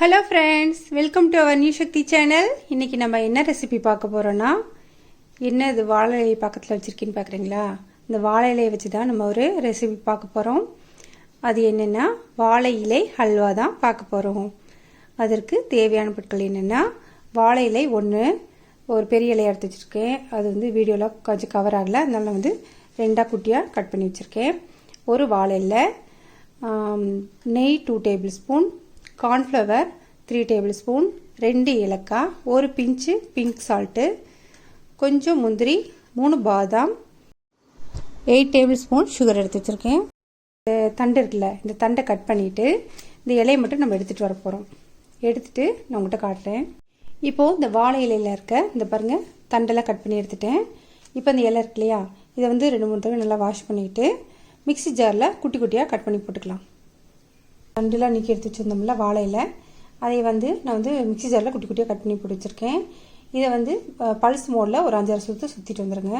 Hello friends welcome to our new Sakthi channel இன்றைக்கி நம்ம என்ன ரெசிபி பார்க்க போகிறோன்னா என்ன இது வாழை இலை பக்கத்தில் வச்சுருக்கீன்னு பார்க்குறீங்களா இந்த வாழை இலையை வச்சு தான் நம்ம ஒரு ரெசிபி பார்க்க போகிறோம் அது என்னென்னா வாழை இலை ஹல்வா தான் பார்க்க போகிறோம் அதற்கு தேவையான பொருட்கள் என்னென்னா வாழை இலை ஒன்று ஒரு பெரிய இலையை எடுத்து வச்சுருக்கேன். அது வந்து வீடியோவில் கொஞ்சம் கவர் ஆகலை. அதனால வந்து ரெண்டாக குட்டியாக கட் பண்ணி வச்சுருக்கேன். ஒரு வாழை இலை நெய் two tablespoon cornflour three tablespoon ரெண்டு ஏலக்காய் ஒரு பிஞ்சு பிங்க் சால்ட்டு கொஞ்சம் முந்திரி மூணு பாதாம் எயிட் டேபிள் ஸ்பூன் சுகர் எடுத்து வச்சுருக்கேன். இந்த தண்டு இருக்குல்ல இந்த தண்டை கட் பண்ணிவிட்டு இந்த இலையை மட்டும் நம்ம எடுத்துகிட்டு வர போகிறோம் எடுத்துகிட்டு நான் உங்கள்கிட்ட காட்டுறேன். இப்போது இந்த வாழை இலையில் இருக்க இந்த பாருங்கள் தண்டெல்லாம் கட் பண்ணி எடுத்துட்டேன். இப்போ இந்த இலை இருக்கு இல்லையா இதை வந்து ரெண்டு மூணு தடவை நல்லா வாஷ் பண்ணிக்கிட்டு மிக்ஸி ஜாரில் குட்டி குட்டியாக கட் பண்ணி போட்டுக்கலாம். தண்டுலாம் நீக்கி எடுத்து வச்சுருந்தோம்ல வாழையில. அதை வந்து நான் வந்து மிக்ஸி ஜாரில் குட்டி குட்டியாக கட் பண்ணி போட்டு வச்சுருக்கேன். இதை வந்து பல்ஸ் மோடில் ஒரு அஞ்சாறு சுற்று சுற்றிட்டு வந்துடுங்க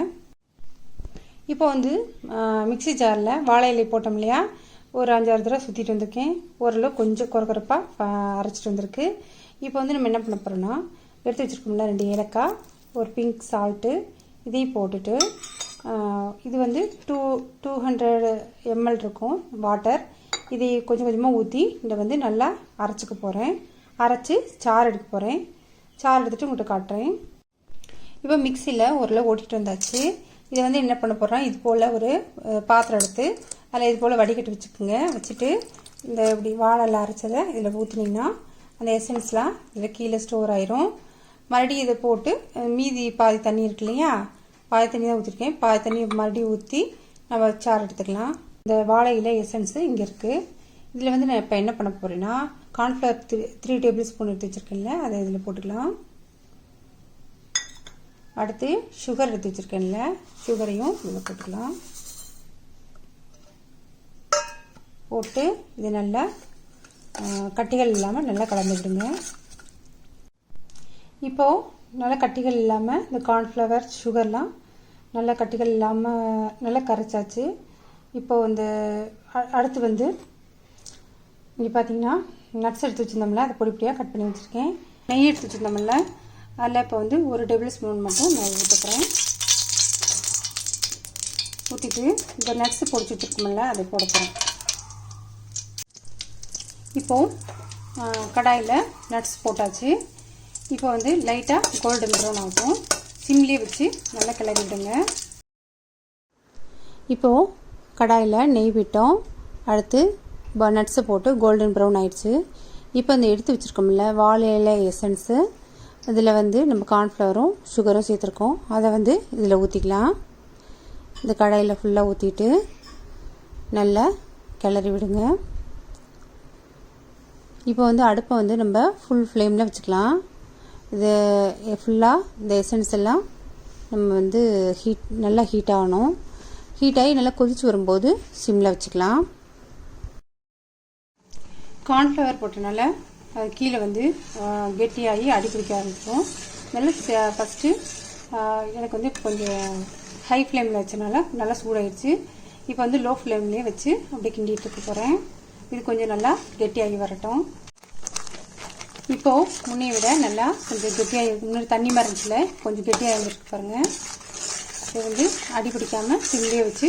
இப்போ வந்து மிக்சி ஜாரில் வாழை இலை போட்டோம் இல்லையா? ஒரு அஞ்சாறு தடவை சுற்றிட்டு வந்திருக்கேன். ஓரளவு கொஞ்சம் குறக்குறப்பாக அரைச்சிட்டு வந்திருக்கு. இப்போ வந்து நம்ம என்ன பண்ண போகிறோம்னா எடுத்து வச்சுருக்கோம்ல ரெண்டு ஏலக்காய் ஒரு பிங்க் சால்ட்டு இதையும் போட்டுட்டு இது வந்து டூ டூ ஹண்ட்ரட் எம்எல் இருக்கும் வாட்டர் இதை கொஞ்சம் கொஞ்சமாக ஊற்றி இதை வந்து நல்லா அரைச்சிக்க போகிறேன் அரைச்சி சாறு எடுக்க போகிறேன் சாறு எடுத்துகிட்டு உங்கள்கிட்ட காட்டுறேன். இப்போ மிக்சியில் ஓரளவு ஓட்டிகிட்டு வந்தாச்சு. இதை வந்து என்ன பண்ண போகிறோம் இது போல் ஒரு பாத்திரம் எடுத்து அதில் இது போல் வடிகட்டி வச்சுக்கோங்க. வச்சுட்டு இந்த இப்படி வாழைல அரைச்சதை இதில் ஊற்றுனீங்கன்னா அந்த எசன்ஸ்லாம் இதில் கீழே ஸ்டோர் ஆயிரும். மறுபடியும் இதை போட்டு மீதி பாதி தண்ணி இருக்கு இல்லையா? பாதி தண்ணி தான் ஊற்றிருக்கேன் பாதி தண்ணி மறுபடியும் ஊற்றி நம்ம சாறு எடுத்துக்கலாம். இந்த வாழை இலை எசன்ஸு இங்கே இருக்குது இதில் வந்து நான் இப்போ என்ன பண்ண போகிறேன்னா cornflour three three tablespoon எடுத்து வச்சுருக்கேன்ல அதை இதில் போட்டுக்கலாம். அடுத்து சுகர் எடுத்து வச்சுருக்கேன்ல சுகரையும் இதில் போட்டுக்கலாம். போட்டு இது நல்லா கட்டிகள் இல்லாமல் நல்லா கலந்து விடுங்க இப்போது நல்லா கட்டிகள் இல்லாமல் இந்த கார்ன்ஃப்ளவர் சுகர்லாம் நல்லா கட்டிகள் இல்லாமல் நல்லா கரைச்சாச்சு. இப்போ இந்த அடுத்து வந்து இங்கே பார்த்தீங்கன்னா நட்ஸ் எடுத்து வச்சுருந்தோம்ல அதை பொடி பொடியாக கட் பண்ணி வச்சுருக்கேன். நெய் எடுத்து வச்சுருந்தோம்ல அதில் இப்போ வந்து ஒரு டேபிள் ஸ்பூன் மட்டும் நான் ஊற்றுக்கிறேன் ஊற்றிட்டு இந்த நட்ஸ் பொடிச்சு வச்சுருக்கோம்ல அதை போட போகிறேன் இப்போது கடாயில் நட்ஸ் போட்டாச்சு. இப்போ வந்து லைட்டாக கோல்டன் ப்ரௌன் ஆகும் சிம்லேயே வச்சு நல்லா கிளறி விடுங்க இப்போது கடாயில் நெய் விட்டோம். அடுத்து நட்ஸை போட்டு கோல்டன் ப்ரௌன் ஆயிடுச்சு. இப்போ அந்த எடுத்து வச்சுருக்கோம்ல வாழையில எசன்ஸு இதில் வந்து நம்ம கார்ன்ஃப்ளவரும் சுகரும் சேர்த்துருக்கோம். அதை வந்து இதில் ஊற்றிக்கலாம் இந்த கடாயில் ஃபுல்லாக ஊற்றிட்டு நல்லா கிளறி விடுங்க. இப்போ வந்து அடுப்பை வந்து நம்ம ஃபுல் ஃப்ளேமில் வச்சுக்கலாம். இது ஃபுல்லாக இந்த எசன்ஸ் எல்லாம் நம்ம வந்து ஹீட் நல்லா ஹீட் ஆகணும். ஹீட் ஆகி நல்லா கொதிச்சு வரும்போது சிம்மில் வச்சுக்கலாம். கார்ன்ஃப்ளவர் போட்டனால அது கீழே வந்து கெட்டியாகி அடி பிடிக்க ஆரம்பிச்சிடும் நல்லா ஃபஸ்ட்டு எனக்கு வந்து கொஞ்சம் ஹை ஃப்ளேமில் வச்சனால நல்லா சூடாயிடுச்சு இப்போ வந்து லோ ஃப்ளேம்லேயே வச்சு அப்படியே கிண்டிகிட்டு இருக்க போகிறேன் இது கொஞ்சம் நல்லா கெட்டியாகி வரட்டும். இப்போது முன்னைய விட நல்லா கொஞ்சம் கெட்டியாக முன்னாடி தண்ணி மாதிரி கொஞ்சம் கெட்டியாக இருந்துருக்கு பாருங்கள் இது வந்து அடி பிடிக்காமல் சிம்லேயே வச்சு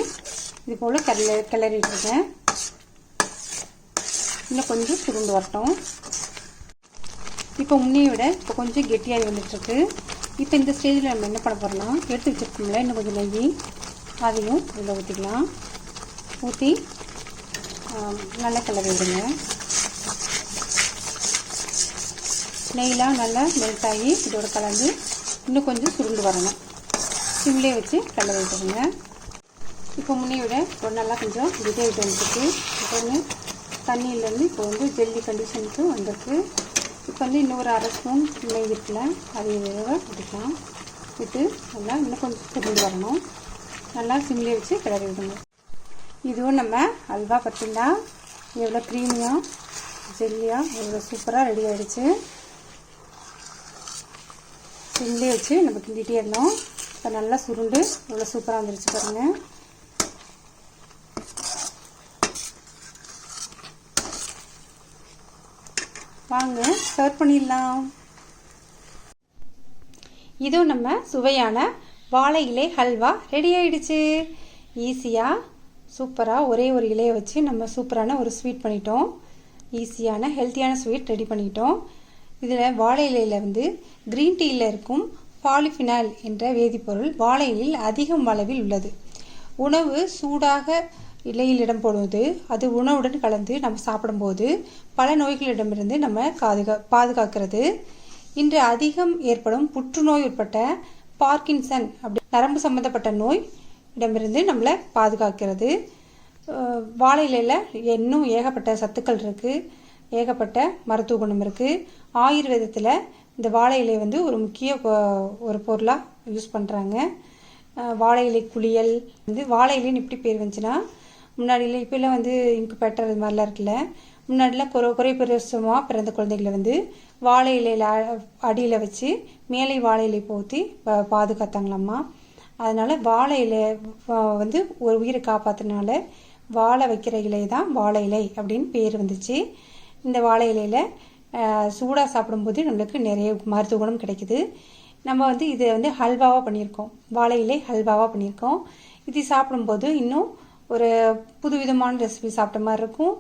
இது போல் கிள கிளறிட்டுருக்கேன். இன்னும் கொஞ்சம் சுருண்டு வரட்டும். இப்போ முன்னையை விட இப்போ கொஞ்சம் கெட்டியாகி வந்துட்டுருக்கு. இப்போ இந்த ஸ்டேஜில் நம்ம என்ன பண்ண போகிறோம்னா எடுத்து வச்சுருக்கோம்ல இன்னும் கொஞ்சம் நெய். அதையும் இதில் ஊற்றிக்கலாம் ஊற்றி நல்லா கிளறி விடுங்க. நெய்லாம் நல்லா மெல்ட் ஆகி இதோட கலந்து இன்னும் கொஞ்சம் சுருண்டு வரணும். சிம்லேயே வச்சு கிளறி விட்டுருங்க இப்போ முன்னைய விட ஒரு நல்லா கொஞ்சம் கெட்டியாகிட்டு வந்துருக்கு. இப்போ வந்து தண்ணியிலேருந்து இப்போ வந்து ஜெல்லி கண்டிஷனுக்கு வந்திருக்கு. இப்போ வந்து இன்னொரு அரை ஸ்பூன் நெய் இருக்குல்ல அதை இதோட விட்டுக்கலாம் விட்டு நல்லா இன்னும் கொஞ்சம் சுருண்டு வரணும். நல்லா சிம்லேயே வச்சு கிளறி விடுங்க இதுவும் நம்ம அல்வா பார்த்தீங்கன்னா எவ்வளோ க்ரீமியாக ஜெல்லியாக எவ்வளோ சூப்பராக ரெடி ஆகிடுச்சு சிம்லேயே வச்சு நம்ம கிண்டிகிட்டே இருந்தோம். இப்போ நல்லா சுருண்டு இவ்வளோ சூப்பராக வந்துருச்சு பாருங்கள் வாங்க சர்வ் பண்ணிடலாம். இதுவும் நம்ம சுவையான வாழை இலை ஹல்வா ரெடி ஆயிடுச்சு. ஈஸியாக சூப்பராக ஒரே ஒரு இலையை வச்சு நம்ம சூப்பரான ஒரு ஸ்வீட் பண்ணிட்டோம். ஈஸியான ஹெல்த்தியான ஸ்வீட் ரெடி பண்ணிட்டோம். இதில் வாழை இலையில் வந்து க்ரீன் டீயில் இருக்கும் பாலிஃபினால் என்ற வேதிப்பொருள் வாழை இலையில் அதிகம் அளவில் உள்ளது. உணவு சூடாக இலையில் இடம் போடுவது அது உணவுடன் கலந்து நம்ம சாப்பிடும்போது பல நோய்களிடமிருந்து நம்ம பாதுகா பாதுகாக்கிறது. இன்று அதிகம் ஏற்படும் புற்றுநோய் உட்பட்ட பார்க்கின்சன் அப்படி நரம்பு சம்பந்தப்பட்ட நோய் இடமிருந்து நம்மளை பாதுகாக்கிறது. வாழை இலையில் இன்னும் ஏகப்பட்ட சத்துக்கள் இருக்குது ஏகப்பட்ட மருத்துவ குணம் இருக்குது ஆயுர்வேதத்தில் இந்த வாழை இலை வந்து ஒரு முக்கிய ஒரு பொருளாக யூஸ் பண்ணுறாங்க வாழை இலை குளியல் வந்து வாழை இலைன்னு இப்படி பேர் வந்துச்சுன்னா முன்னாடியில் இப்போல்லாம் வந்து இங்கு இது மாதிரிலாம் இருக்குல்ல முன்னாடிலாம் குறை குறை பிரசவமாக பிறந்த குழந்தைகளை வந்து வாழை இலையில் அடியில் வச்சு மேலே வாழை இலை போற்றி பா- பாதுகாத்தாங்களாம்மா. அதனால் வாழை இலை வந்து ஒரு உயிரை காப்பாத்துறதுனால வாழை வைக்கிற இலை தான் வாழை இலை அப்படின்னு பேர் வந்துச்சு. இந்த வாழை இலையில சூடாக சாப்பிடும்போது நம்மளுக்கு நிறைய மருத்துவ குணம் கிடைக்குது. நம்ம வந்து இதை வந்து ஹல்வாவாக பண்ணியிருக்கோம். வாழை இலை ஹல்வாவாக பண்ணியிருக்கோம். இது சாப்பிடும்போது இன்னும் ஒரு புதுவிதமான ரெசிபி சாப்பிட்ட மாதிரி இருக்கும்.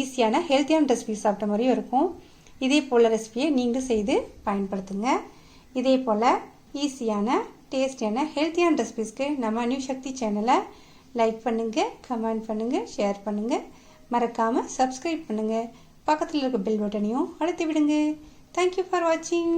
ஈஸியான ஹெல்த்தியான ரெசிபி சாப்பிட்ட மாதிரியும் இருக்கும். இதே போல் ரெசிபியை நீங்களும் செய்து பயன்படுத்துங்க. இதே போல் ஈஸியான டேஸ்டியான ஹெல்த்தியான ரெசிபிஸ்க்கு நம்ம நியூ சக்தி சேனலை லைக் பண்ணுங்கள் கமெண்ட் பண்ணுங்கள் ஷேர் பண்ணுங்கள் மறக்காமல் சப்ஸ்கிரைப் பண்ணுங்கள் பக்கத்தில் இருக்க பெல் பட்டனையும் அழுத்தி விடுங்க. தேங்க்யூ ஃபார் வாட்சிங்